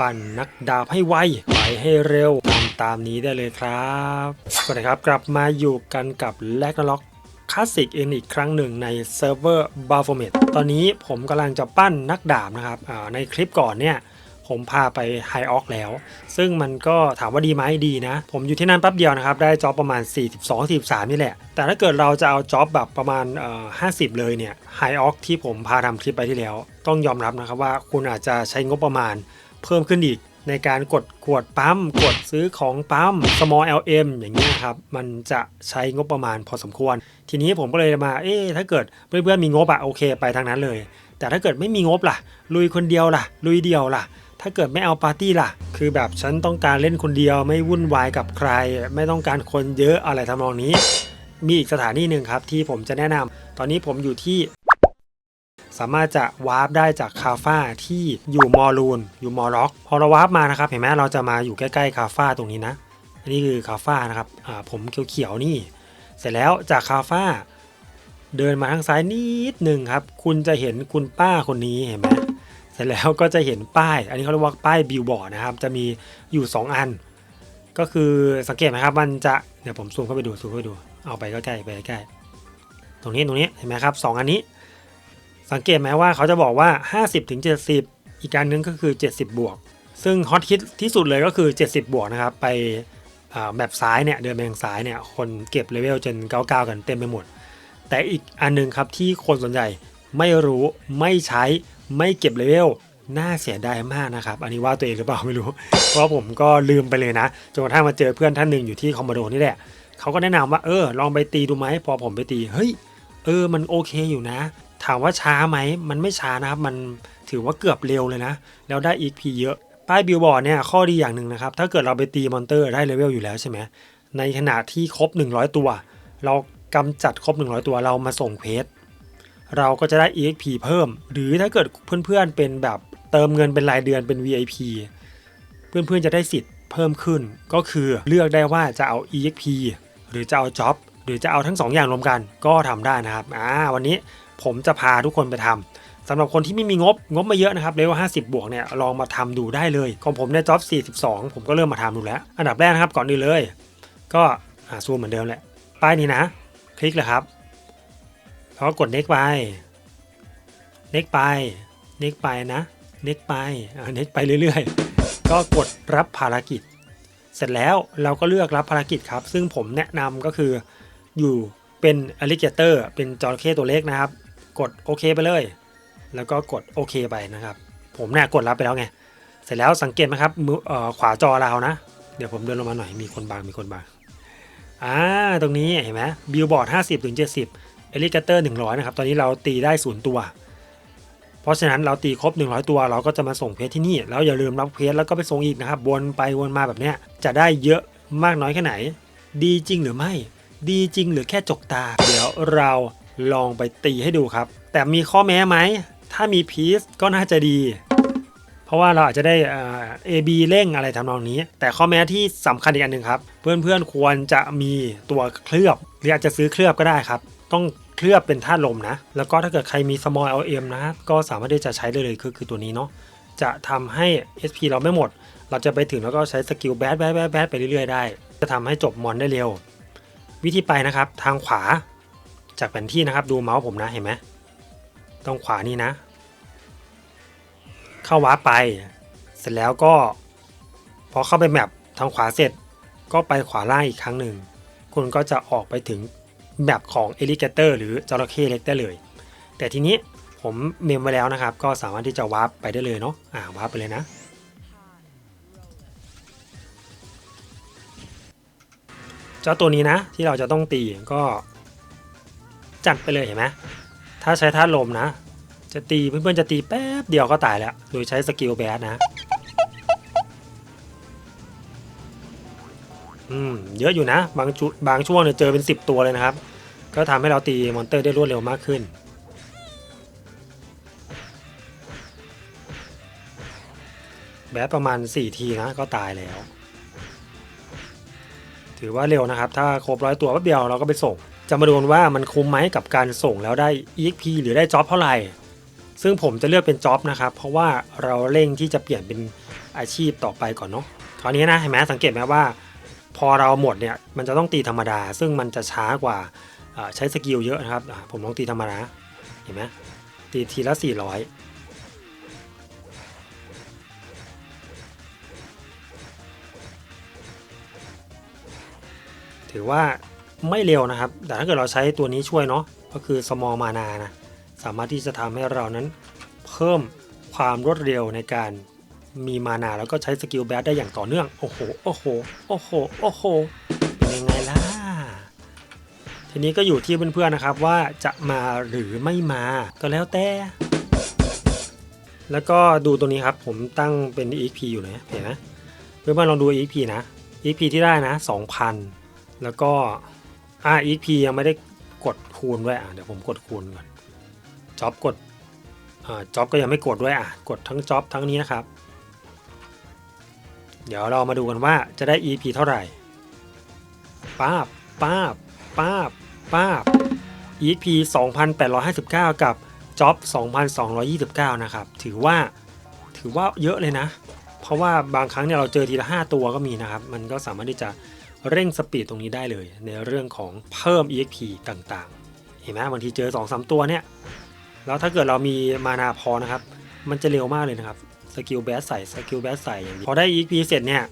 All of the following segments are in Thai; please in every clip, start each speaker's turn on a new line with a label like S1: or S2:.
S1: ปั่นนักดาบให้ไวไปให้เร็วตามตามนี้ได้เลยครับสวัสดีครับกลับมาอยู่กันกับแลกนล็อกคลาสสิกเองอีกครั้งหนึ่งในเซิร์ฟเวอร์บา p ฟเมตตอนนี้ผมกำลังจะปั้นนักดาบนะครับในคลิปก่อนเนี่ยผมพาไปไฮออกแล้ว ซึ่งมันก็ถามว่าดีไหมดีนะ ผมอยู่ที่นั่นแป๊บเดียวนะครับ ได้จ็อบประมาณ 42 43 นี่แหละ แต่ถ้าเกิดเราจะเอาจ็อบแบบประมาณ 50 เลยเนี่ยไฮออกที่ผมพาทำคลิปไปที่แล้ว ต้องยอมรับนะครับว่าคุณอาจจะใช้งบประมาณ เพิ่มขึ้นอีกในการกดขวดปั๊ม กดซื้อของปั๊ม small LM อย่างเงี้ครับ มันจะใช้งบประมาณพอสมควร ทีนี้ผมก็เลยมา เอ๊ะถ้าเกิดเพื่อนๆมีงบอะโอเคไปทางนั้นเลย แต่ถ้าเกิดไม่มีงบล่ะ ลุยคนเดียวล่ะ ลุยเดียวล่ะ ถ้าเกิดไม่เอาปาร์ตี้ล่ะ คือแบบฉันต้องการเล่นคนเดียวไม่วุ่นวายกับใคร ไม่ต้องการคนเยอะอะไรทำนองนี้ มีอีกสถานีหนึ่งครับที่ผมจะแนะนำตอนนี้ผมอยู่ที่ สามารถจะวาร์ปได้จากคาฟ้าที่อยู่มอลูนอยู่มอล็อก พอเราวาร์ปมานะครับ เห็นไหมเราจะมาอยู่ใกล้ๆคาฟ้าตรงนี้นะอันนี้คือคาฟ้านะครับผมเขียวๆนี่ เสร็จแล้วจากคาฟ้า เดินมาทางซ้ายนิดหนึ่งครับ คุณจะเห็นคุณป้าคนนี้เห็นไหมเสร็จแล้วก็จะเห็นป้าย อันนี้เขาเรียกว่าป้ายบิลบอร์ดนะครับ จะมีอยู่ 2 อัน ก็คือสังเกตไหมครับ มันจะเดี๋ยวผมซูมเข้าไปดูซูมเข้าไปดู เอาไปใกล้ๆไปใกล้ตรงนี้ตรงนี้เห็นไหมครับสองอันนี้ สังเกตไหมว่าเขาจะบอกว่า 50ถึง70อีกการนึงก็คือ 70 บวก ซึ่งฮอตฮิตที่สุดเลยก็คือ 70 บวกนะครับ ไปแบบซ้ายเนี่ยเดินไปทางซ้ายเนี่ยคนเก็บเลเวลจน99กันเต็มไปหมด แต่อีกอันนึงครับที่คนส่วนใหญ่ไม่รู้ไม่ใช้ไม่เก็บเลเวลน่าเสียดายมากนะครับ อันนี้ว่าตัวเองหรือเปล่าไม่รู้ เพราะผมก็ลืมไปเลยนะจนกระทั่งมาเจอเพื่อนท่านหนึ่งอยู่ที่คอมโบโดนี่แหละเขาก็แนะนำว่าเออลองไปตีดูไหมพอผมไปตีเฮ้ยเออมันโอเคอยู่นะ ถามว่าช้าไหมมันไม่ช้านะครับ มันถือว่าเกือบเร็วเลยนะ แล้วได้ EXP เยอะ ป้ายบิลบอร์ดเนี่ยข้อดีอย่างหนึ่งนะครับ ถ้าเกิดเราไปตีมอนเตอร์ได้เลเวลอยู่แล้วใช่ไหมในขณะที่ครบ 100 ตัว เรากำจัดครบ 100 ตัวเรามาส่งเพจเราก็จะได้ EXP เพิ่ม หรือถ้าเกิดเพื่อนๆเป็นแบบเติมเงินเป็นรายเดือนเป็น VIP เพื่อนๆจะได้สิทธิ์เพิ่มขึ้น ก็คือเลือกได้ว่าจะเอา EXP หรือจะเอา Job หรือจะเอาทั้งสองอย่างรวมกันก็ทำได้นะครับอ่าวันนี้ ผมจะพาทุกคนไปทำสำหรับคนที่ไม่มีงบงบม่เยอะนะครับเลเวล50 บวกเนี่ยลองมาทำดูได้เลยของผมเนี่ย Job 42 ผมก็เริ่มมาทำดูแล้ว อันดับแรกนะครับก่อนอื่นเลย ก็อ่าซูมเหมือนเดิมแหละป้ายนี้นะ คลิกเลยครับแล้วก็กด next ไป next ไป next ไปนะ next ไปอ่า next ไปเรื่อยๆ ก็กดรับภารกิจ เสร็จแล้วเราก็เลือกรับภารกิจครับ ซึ่งผมแนะนำก็คืออยู่เป็น alligator เป็นจระเข้ตัวเล็กนะครับ กดโอเคไปเลย แล้วก็กดโอเคไปนะครับ ผมเนี่ยกดรับไปแล้วไง เสร็จแล้วสังเกตไหมครับมือขวาจอเรานะ เดี๋ยวผมเดินลงมาหน่อยมีคนบางมีคนบางอ่าตรงนี้เห็นไหมบิลบอร์ด50ถึง70เอลิเกเตอร์100 นะครับ ตอนนี้เราตีได้ศูนย์ตัว เพราะฉะนั้นเราตีครบ 100 ตัว เราก็จะมาส่งเพจที่นี่ แล้วอย่าลืมรับเพจแล้วก็ไปส่งอีกนะครับ วนไปวนมาแบบเนี้ยจะได้เยอะมากน้อยแค่ไหน ดีจริงหรือไม่ ดีจริงหรือแค่จกตา เดี๋ยวเรา ลองไปตีให้ดูครับ แต่มีข้อแม้ไหม ถ้ามีพีซก็น่าจะดี เพราะว่าเราอาจจะได้เอ่า A B เร่งอะไรทำนองนี้ แต่ข้อแม้ที่สำคัญอีกอันหนึ่งครับ เพื่อนๆควรจะมีตัวเคลือบ หรืออาจจะซื้อเคลือบก็ได้ครับ ต้องเคลือบเป็นธาตุลมนะ แล้วก็ถ้าเกิดใครมี small LM นะก็สามารถที่จะใช้ได้เลยคือคือตัวนี้เนาะจะทำให้ SP เราไม่หมด เราจะไปถึงแล้วก็ใช้สกิลแบดแบดแบดแบดไปเรื่อยๆได้ จะทำให้จบมอนได้เร็ว วิธีไปนะครับ ทางขวา จากแผนที่นะครับดูเมาส์ผมนะเห็นไหมตรงขวานี่นะ เข้าวาร์ปไป เสร็จแล้วก็พอเข้าไปแมปทางขวาเสร็จก็ไปขวาล่างอีกครั้งหนึ่ง คุณก็จะออกไปถึงแมปของเอลิเกเตอร์หรือจระเข้เล็กได้เลย แต่ทีนี้ผมเมมไว้แล้วนะครับ ก็สามารถที่จะวาร์ปไปได้เลยเนาะอ่าวาร์ปไปเลยนะเจ้าตัวนี้นะที่เราจะต้องตีก็ จัดไปเลยเห็นไหมถ้าใช้ธาตุลมนะ จะตีเพื่อนๆจะตีแป๊บเดียวก็ตายแล้ว โดยใช้สกิลแบดนะ อืม เยอะอยู่นะ บางจุดบางช่วงเนี่ยเจอเป็น 10 ตัวเลยนะครับ ก็ทำให้เราตีมอนเตอร์ได้รวดเร็วมากขึ้นแบดประมาณ 4 ทีนะก็ตายแล้ว ถือว่าเร็วนะครับ ถ้าครบร้อยตัวแป๊บเดียวเราก็ไปส่ง จะมาดูกันว่ามันคุ้มไหมกับการส่งแล้วได้ EXP หรือได้จ็อบเท่าไหร่ ซึ่งผมจะเลือกเป็นจ็อบนะครับ เพราะว่าเราเร่งที่จะเปลี่ยนเป็นอาชีพต่อไปก่อนเนาะคราวนี้นะเห็นไหมสังเกตไหมว่า พอเราหมดเนี่ยมันจะต้องตีธรรมดา ซึ่งมันจะช้ากว่าใช้สกิลเยอะนะครับ ผมลองตีธรรมดาเห็นไหมตีทีละ 400ถือว่า ไม่เร็วนะครับ แต่ถ้าเกิดเราใช้ตัวนี้ช่วยเนาะก็คือ small mana นะสามารถที่จะทำให้เรานั้นเพิ่มความรวดเร็วในการมีมานาแล้วก็ใช้สกิลแบดได้อย่างต่อเนื่อง โอ้โห โอ้โห โอ้โห โอ้โห เป็นยังไงล่ะ ทีนี้ก็อยู่ที่เพื่อนๆนะครับว่าจะมาหรือไม่มาก็แล้วแต่ แล้วก็ดูตัวนี้ครับผมตั้งเป็น EXP อยู่นะเห็นไหมเพื่อนๆลองดู EXP นะ EXP ที่ได้นะ 2,000 แล้วก็ อ่า EP ยังไม่ได้กดคูณด้วยอะเดี๋ยวผมกดคูณก่อนจ็อบกดอ่าจ็อบก็ยังไม่กดด้วยอะกดทั้งจ็อบทั้งนี้นะครับ เดี๋ยวเรามาดูกันว่าจะได้ EP เท่าไหร่ป้าบป้าบป้าบป้าบ EP 2,859 กับจ็อบ2,229 นะครับ ถือว่าถือว่าเยอะเลยนะ เพราะว่าบางครั้งเนี่ยเราเจอทีละ 5 ตัวก็มีนะครับ มันก็สามารถที่จะ เร่งสปีดตรงนี้ได้เลย ในเรื่องของเพิ่ม EXP ต่างๆ เห็นไหมบางทีเจอ 2-3 ตัวเนี่ย แล้วถ้าเกิดเรามีมานาพอนะครับ มันจะเร็วมากเลยนะครับ สกิลแบสใส่สกิลแบสใส่อย่างนี้พอได้ EXP เสร็จเนี่ย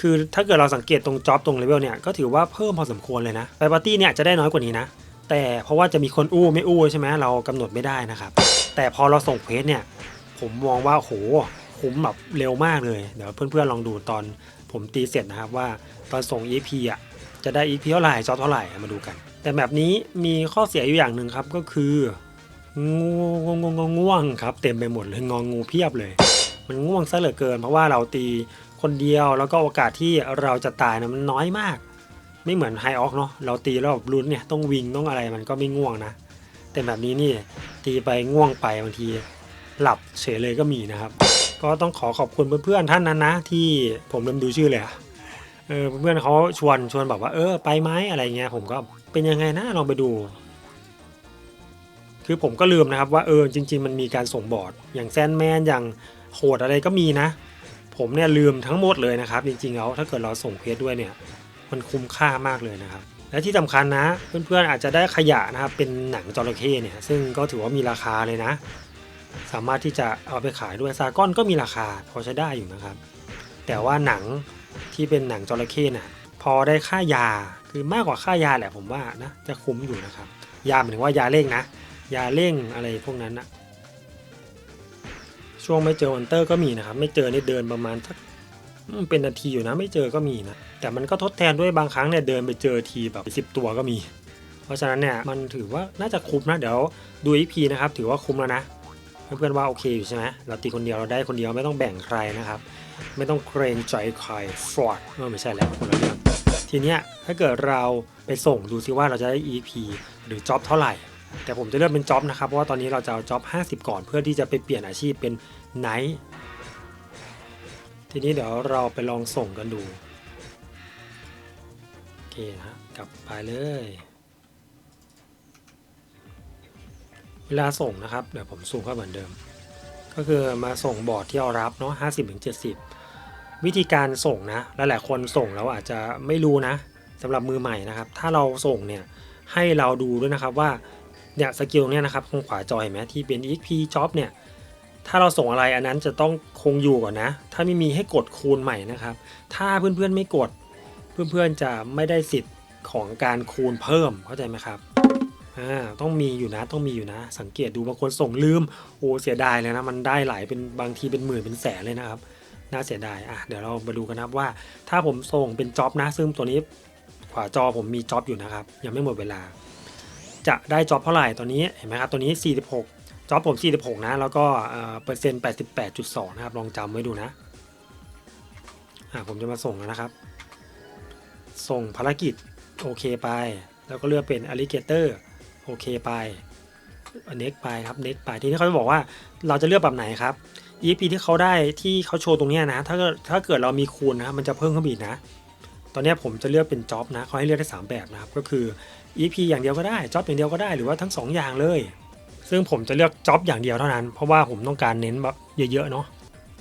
S1: คือถ้าเกิดเราสังเกตตรงจ็อบตรงเลเวลเนี่ย ก็ถือว่าเพิ่มพอสมควรเลยนะไปปาร์ตี้เนี่ยจะได้น้อยกว่านี้นะ แต่เพราะว่าจะมีคนอู้ไม่อู้ใช่ไหมเรากำหนดไม่ได้นะครับ แต่พอเราส่งเควสเนี่ย ผมมองว่าโหคุ้มแบบเร็วมากเลย เดี๋ยวเพื่อนๆลองดูตอน ผมตีเสร็จนะครับว่าตอนส่ง EP อะจะได้ EP เท่าไหร่จ็อเท่าไหร่มาดูกัน แต่แบบนี้มีข้อเสียอยู่อย่างหนึ่งครับก็คืองูงงงง่วงครับเต็มไปหมดเลยงองูเพียบเลย มันง่วงซะเหลือเกิน เพราะว่าเราตีคนเดียวแล้วก็โอกาสที่เราจะตายนะมันน้อยมาก ไม่เหมือนไฮออกเนาะเราตีแล้วแบบลุ้นเนี่ยต้องวิงต้องอะไรมันก็ไม่ง่วงนะ แต่แบบนี้นี่ตีไปง่วงไปบางที หลับเฉยเลยก็มีนะครับ ก็ต้องขอขอบคุณเพื่อนๆท่านนั้นนะ ที่ผมลืมดูชื่อเลยอะเออเพื่อนเขาชวนชวนบอกว่าเออไปไหมอะไรเงี้ยผมก็เป็นยังไงนะลองไปดู คือผมก็ลืมนะครับว่าเออจริง ๆ มันมีการส่งบอร์ดอย่างแซนแมนอย่างโหดอะไรก็มีนะ ผมเนี่ยลืมทั้งหมดเลยนะครับ จริงๆแล้วถ้าเกิดเราส่งเพจด้วยเนี่ยมันคุ้มค่ามากเลยนะครับ และที่สำคัญนะ เพื่อนๆอาจจะได้ขยะนะครับเป็นหนังจระเข้เนี่ยซึ่งก็ถือว่ามีราคาเลยนะ สามารถที่จะเอาไปขายด้วยซาก้อนก็มีราคาพอใช้ได้อยู่นะครับ แต่ว่าหนังที่เป็นหนังจระเข้น่ะพอได้ค่ายาคือมากกว่าค่ายาแหละผมว่านะจะคุ้มอยู่นะครับ ยาหมายถึงว่ายาเร่งนะ ยาเร่งอะไรพวกนั้นนะช่วงไม่เจอวันเตอร์ก็มีนะครับ ไม่เจอนี่เดินประมาณสักเป็นนาทีอยู่นะ ไม่เจอก็มีนะ แต่มันก็ทดแทนด้วยบางครั้งเนี่ยเดินไปเจอทีแบบสิบ10 ตัวก็มี เพราะฉะนั้นเนี่ยมันถือว่าน่าจะคุ้มนะเดี๋ยวดูอีพีนะครับถือว่าคุ้มแล้วนะ เพื่อนๆว่าโอเคอยู่ใช่ไหมเราตีคนเดียวเราได้คนเดียวไม่ต้องแบ่งใครนะครับ ไม่ต้องเกรงใจใครฟอร์ดไม่ใช่แล้วคนละเรื่องทีเนี้ยถ้าเกิดเราไปส่งดูซิว่าเราจะได้ EP หรือจ็อบเท่าไหร่ แต่ผมจะเลือกเป็นจ็อบนะครับเพราะว่าตอนนี้เราจะเอาจ็อบ50 ก่อน เพื่อที่จะไปเปลี่ยนอาชีพเป็นไนท์ทีนี้เดี๋ยวเราไปลองส่งกันดูโอเคฮะกลับไปเลย เวลาส่งนะครับเดี๋ยวผมซูมเข้าเหมือนเดิม ก็คือมาส่งบอร์ดที่เรารับเนาะ50ถึง70วิธีการส่งนะหลายๆคนส่งแล้วอาจจะไม่รู้นะสำหรับมือใหม่นะครับ ถ้าเราส่งเนี่ยให้เราดูด้วยนะครับว่าเนี่ยสกิลเนี่ยนะครับตรงขวาจอเห็นไหมที่เป็น EXP job เนี่ยถ้าเราส่งอะไรอันนั้นจะต้องคงอยู่ก่อนนะ ถ้าไม่มีให้กดคูณใหม่นะครับ ถ้าเพื่อนๆไม่กด เพื่อนๆจะไม่ได้สิทธิ์ของการคูณเพิ่มเข้าใจไหมครับ อ่าต้องมีอยู่นะต้องมีอยู่นะ สังเกตดูบางคนส่งลืมโอ้เสียดายเลยนะ มันได้หลายเป็นบางทีเป็นหมื่นเป็นแสนเลยนะครับน่าเสียดายอะเดี๋ยวเรามาดูกันนะว่า ถ้าผมส่งเป็นจ็อบนะ ซึ่งตัวนี้ขวาจอผมมีจ็อบอยู่นะครับ ยังไม่หมดเวลา จะได้จ็อบเท่าไหร่ตัวนี้เห็นไหมครับตัวนี้ 46จ็อบผม 46 นะ แล้วก็เปอร์เซ็นต์88.2 นะครับ ลองจำไว้ดูนะอะผมจะมาส่งแล้วนะครับ ส่งภารกิจโอเคไป แล้วก็เลือกเป็น alligator โอเคไปเน็กไปครับเน็กไปทีนี้เขาจะบอกว่าเราจะเลือกแบบไหนครับ EP ที่เขาได้ที่เขาโชว์ตรงนี้นะ ถ้าถ้าเกิดเรามีคูณนะมันจะเพิ่มขึ้นอีกนะ ตอนนี้ผมจะเลือกเป็นจ็อบนะเขาให้เลือกได้ 3 แบบนะครับ ก็คือ EP อย่างเดียวก็ได้จ็อบอย่างเดียวก็ได้หรือว่าทั้ง 2 อย่างเลย ซึ่งผมจะเลือกจ็อบอย่างเดียวเท่านั้น เพราะว่าผมต้องการเน้นแบบเยอะๆเนาะ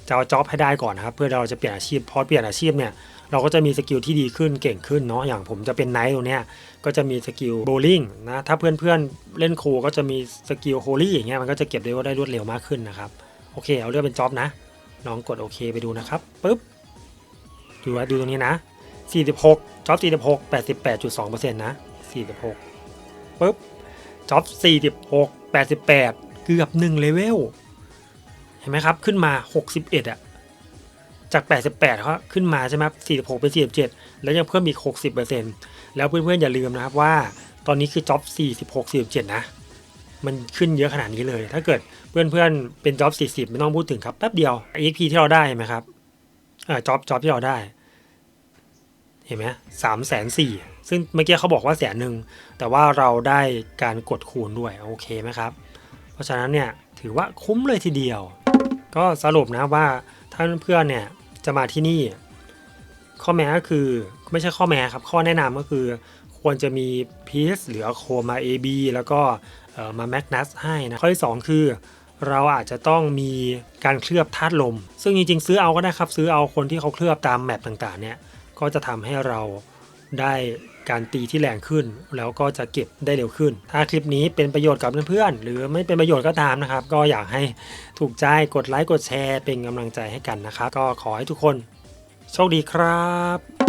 S1: จะเอาจ็อบให้ได้ก่อนนะครับ เพื่อเราจะเปลี่ยนอาชีพพอเปลี่ยนอาชีพเนี่ย เราก็จะมีสกิลที่ดีขึ้นเก่งขึ้นเนาะอย่างผมจะเป็นไนท์ตรงเนี้ยก็จะมีสกิลโบลิ่งนะถ้าเพื่อนๆเล่นโคก็จะมีสกิลโฮลี่อย่างเงี้ยมันก็จะเก็บได้ว่าได้รวดเร็วมากขึ้นนะครับโอเคเอาเลือกเป็นจ็อบนะลองกดโอเคไปดูนะครับปุ๊บดูว่าดูตรงนี้นะ 46จ็อบ46 88.2%นะ46ปุ๊บจ็อบ46 88 เกือบ1เลเวลเห็นไหมครับ ขึ้นมา 61อะ จาก 88เขาขึ้นมาใช่ไหมครับ46 เป็น 47 แล้วยังเพิ่มอีก 60%แล้วเพื่อนๆอย่าลืมนะครับว่าตอนนี้คือจ็อบ46 47 นะ มันขึ้นเยอะขนาดนี้เลย ถ้าเกิดเพื่อนๆเป็นจ็อบ40 ไม่ต้องพูดถึงครับแป๊บเดียว EXP ที่เราได้เห็นไหมครับเออจ็อบจ็อบที่เราได้ เห็นไหมสามแสนสี่ซึ่งเมื่อกี้เขาบอกว่าแสนหนึ่งแต่ว่าเราได้การกดคูณด้วยโอเคไหมครับ เพราะฉะนั้นเนี่ยถือว่าคุ้มเลยทีเดียว ก็สรุปนะว่าท่านเพื่อนเนี่ย จะมาที่นี่ ข้อแม้ก็คือไม่ใช่ข้อแม้ครับ ข้อแนะนำก็คือ ควรจะมีพีซหรือโคมา AB แล้วก็มาแมกนัสให้นะข้อที่ 2 คือเราอาจจะต้องมีการเคลือบธาตุลม ซึ่งจริงๆ ซื้อเอาก็ได้ครับ ซื้อเอาคนที่เขาเคลือบตามแมปต่างๆ เนี่ย ก็จะทำให้เราได้ การตีที่แรงขึ้น แล้วก็จะเก็บได้เร็วขึ้น ถ้าคลิปนี้เป็นประโยชน์กับเพื่อนๆหรือไม่เป็นประโยชน์ก็ตามนะครับ ก็อยากให้ถูกใจกดไลค์กดแชร์ เป็นกำลังใจให้กันนะครับ ก็ขอให้ทุกคน โชคดีครับ